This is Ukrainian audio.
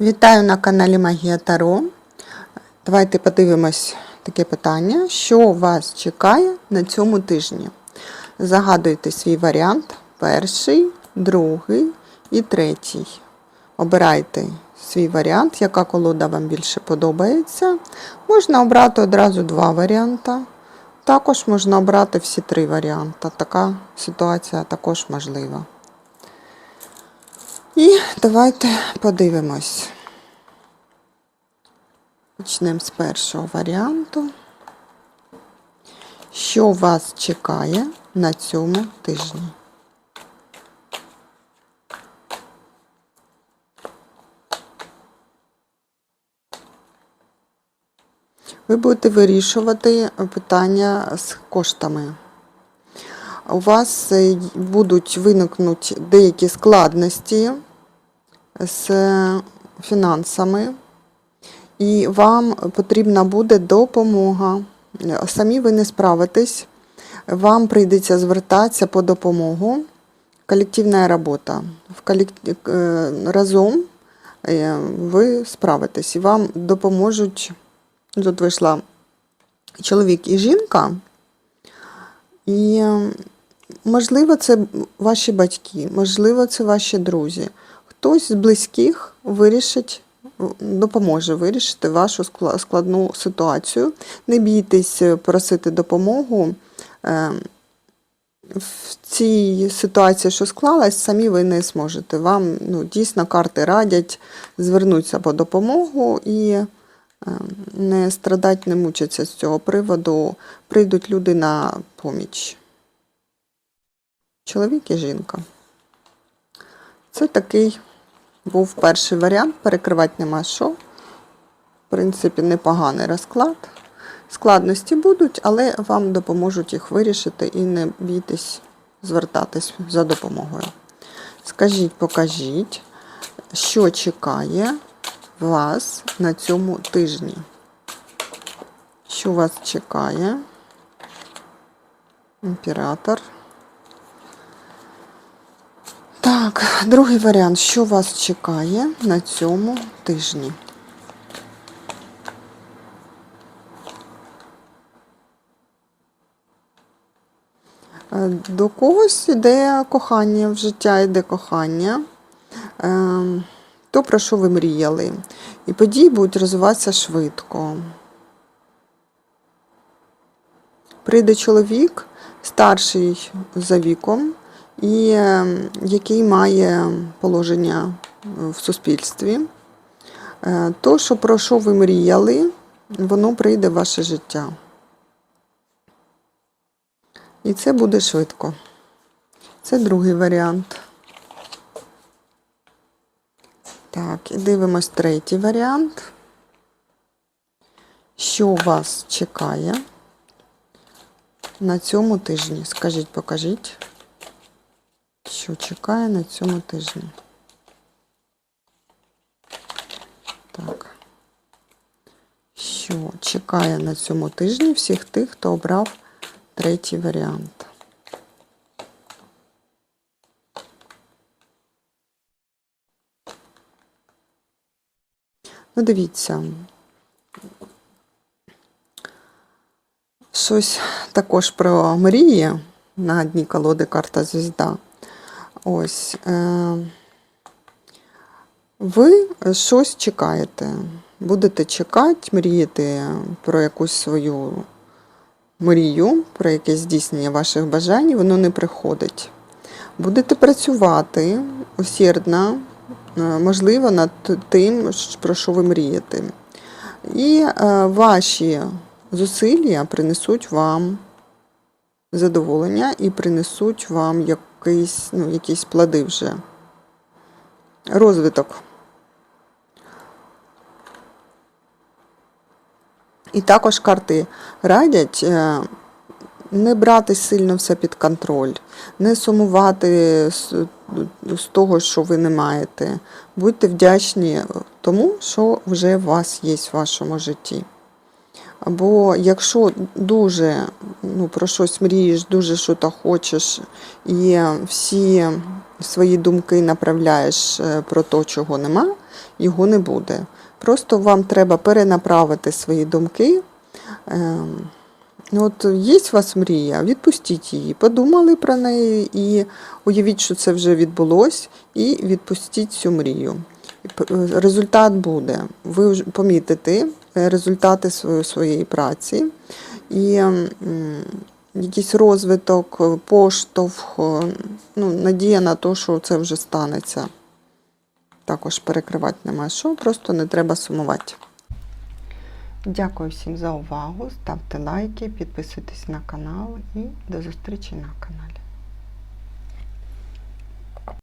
Вітаю на каналі Магія Таро. Давайте подивимось таке питання, що вас чекає на цьому тижні. Загадуйте свій варіант: перший, другий і третій. Обирайте свій варіант, яка колода вам більше подобається. Можна обрати одразу два варіанти. Також можна обрати всі три варіанти. Така ситуація також можлива. І давайте подивимось. Почнемо з першого варіанту. Що вас чекає на цьому тижні? Ви будете вирішувати питання з коштами. У вас е, будуть виникнути деякі складності з фінансами, і вам потрібна буде допомога. Самі ви не справитесь, вам прийдеться звертатися по допомогу. Колективна робота. Е, Разом е, ви справитесь і вам допоможуть. Тут вийшла чоловік і жінка. І можливо, це ваші батьки, можливо, це ваші друзі. Хтось з близьких вирішить, допоможе вирішити вашу складну ситуацію. Не бійтесь просити допомогу. Е, В цій ситуації, що склалась, самі ви не зможете. Вам ну, дійсно карти радять звернутися по допомогу і е, не страдати, не мучитися з цього приводу. Прийдуть люди на поміч. Чоловік і жінка. Це такий був перший варіант. Перекривати нема що. В принципі, непоганий розклад. Складності будуть, але вам допоможуть їх вирішити і не бійтесь звертатись за допомогою. Скажіть, покажіть, що чекає вас на цьому тижні? Що вас чекає? Імператор. Так, другий варіант. Що вас чекає на цьому тижні? Е, До когось йде кохання, в життя йде кохання. Е, То, про що ви мріяли. І події будуть розвиватися швидко. Прийде чоловік, старший за віком, і е, який має положення в суспільстві. Е, То, що про що ви мріяли, воно прийде в ваше життя. І це буде швидко. Це другий варіант. Так, і дивимось третій варіант. Що вас чекає на цьому тижні? Скажіть, покажіть, що чекає на цьому тижні. Так. Що чекає на цьому тижні всіх тих, хто обрав третій варіант. Ну, дивіться. Щось також про мрії на дні колоди карта звізда. Ось. Е- ви щось чекаєте. Будете чекати, мріяти про якусь свою мрію, про якесь здійснення ваших бажань, воно не приходить. Будете працювати усердно, е, можливо, над тим, про що ви мрієте. І е, ваші зусилля принесуть вам задоволення і принесуть вам якийсь, ну, якісь плоди вже. Розвиток. І також карти радять е, не брати сильно все під контроль, не сумувати з, з того, що ви не маєте. Будьте вдячні тому, що вже у вас є в вашому житті. Бо якщо дуже ну, про щось мрієш, дуже що то хочеш, і всі свої думки направляєш е, про те, чого нема, його не буде. Просто вам треба перенаправити свої думки. Ем, Ну, От є у вас мрія, відпустіть її. Подумали про неї і уявіть, що це вже відбулось, і відпустіть цю мрію. Е, Результат буде. Ви помітите результати своєї, праці і якийсь розвиток, е, поштовх, е, ну, надія на те, що це вже станеться. Також перекривати нема що, просто не треба сумувати. Дякую всім за увагу. Ставте лайки, підписуйтесь на канал і до зустрічі на каналі.